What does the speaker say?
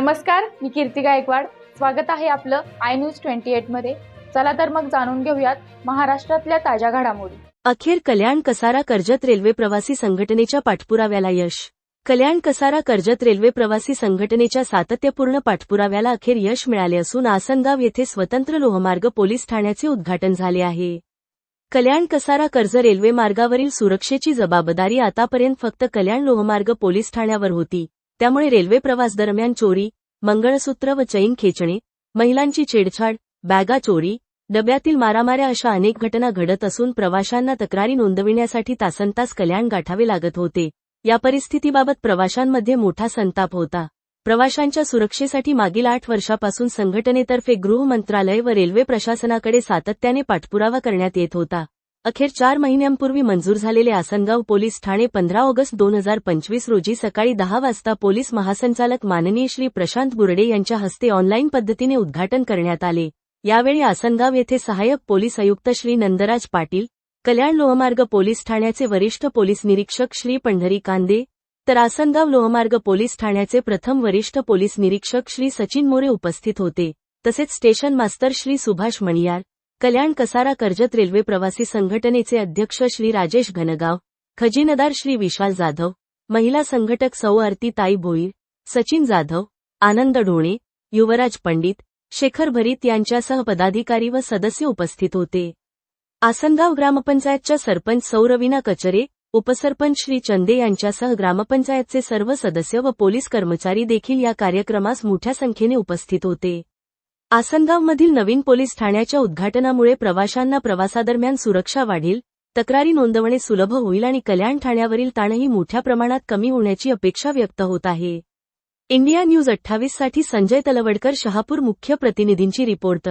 नमस्कार मी कीर्ती गायकवाड. स्वागत आहे आपलं आय न्यूज ट्वेंटी एटमध्ये. चला तर मग जाणून घेऊयात महाराष्ट्रातल्या ताज्या घडामोडी. अखेर कल्याण कसारा कर्जत रेल्वे प्रवासी संघटनेच्या पाठपुराव्याला यश. कल्याण कसारा कर्जत रेल्वे प्रवासी संघटनेच्या सातत्यपूर्ण पाठपुराव्याला अखेर यश मिळाले असून आसनगाव येथे स्वतंत्र लोहमार्ग पोलीस ठाण्याचे उद्घाटन झाले आहे. कल्याण कसारा कर्ज रेल्वे मार्गावरील सुरक्षेची जबाबदारी आतापर्यंत फक्त कल्याण लोहमार्ग पोलीस ठाण्यावर होती. त्यामुळे रेल्वे प्रवास दरम्यान चोरी मंगळसूत्र व चैन खेचणे महिलांची छेडछाड बॅगा चोरी डब्यातील मारामाऱ्या अशा अनेक घटना घडत असून प्रवाशांना तक्रारी नोंदविण्यासाठी तासनतास कल्याण गाठावे लागत होते. या परिस्थितीबाबत प्रवाशांमध्ये मोठा संताप होता. प्रवाशांच्या सुरक्षेसाठी मागील आठ वर्षापासून संघटनेतर्फे गृह मंत्रालय व रेल्वे प्रशासनाकडे सातत्याने पाठपुरावा करण्यात येत होता. अखेर चार महिन्यांपूर्वी मंजूर झालेले आसनगाव पोलीस ठाणे पंधरा ऑगस्ट दोन हजार पंचवीस रोजी सकाळी दहा वाजता पोलीस महासंचालक माननीय श्री प्रशांत बुर्डे यांच्या हस्ते ऑनलाईन पद्धतीने उद्घाटन करण्यात आले. यावेळी आसनगाव येथे सहाय्यक पोलीस आयुक्त श्री नंदराज पाटील कल्याण लोहमार्ग पोलीस ठाण्याचे वरिष्ठ पोलीस निरीक्षक श्री पंढरी कांदे तर आसनगाव लोहमार्ग पोलीस ठाण्याचे प्रथम वरिष्ठ पोलीस निरीक्षक श्री सचिन मोरे उपस्थित होते. तसेच station master Shri Subhash Maniyar Kalyan Kasara Karjat railway प्रवासी संघटनेचे अध्यक्ष श्री राजेश घनगाव खजिनदार श्री विशाल जाधव महिला संघटक सौ आरती ताई भोईर सचिन जाधव आनंद ढोणे युवराज पंडित शेखर भरीत यांच्यासह पदाधिकारी व सदस्य उपस्थित होते. आसनगाव ग्रामपंचायतच्या सरपंच सौरविना कचरे उपसरपंच श्री चंदे यांच्यासह ग्रामपंचायतचे सर्व सदस्य व पोलीस कर्मचारी देखील या कार्यक्रमास मोठ्या संख्येने उपस्थित होते. आसनगावमधील नवीन पोलीस ठाण्याच्या उद्घाटनामुळे प्रवाशांना प्रवासादरम्यान सुरक्षा वाढेल तक्रारी नोंदवणे सुलभ होईल आणि कल्याण ठाण्यावरील ताणही मोठ्या प्रमाणात कमी होण्याची अपेक्षा व्यक्त होत आहे. इंडिया न्यूज अठ्ठावीससाठी संजय तलवडकर शहापूर मुख्य प्रतिनिधींची रिपोर्ट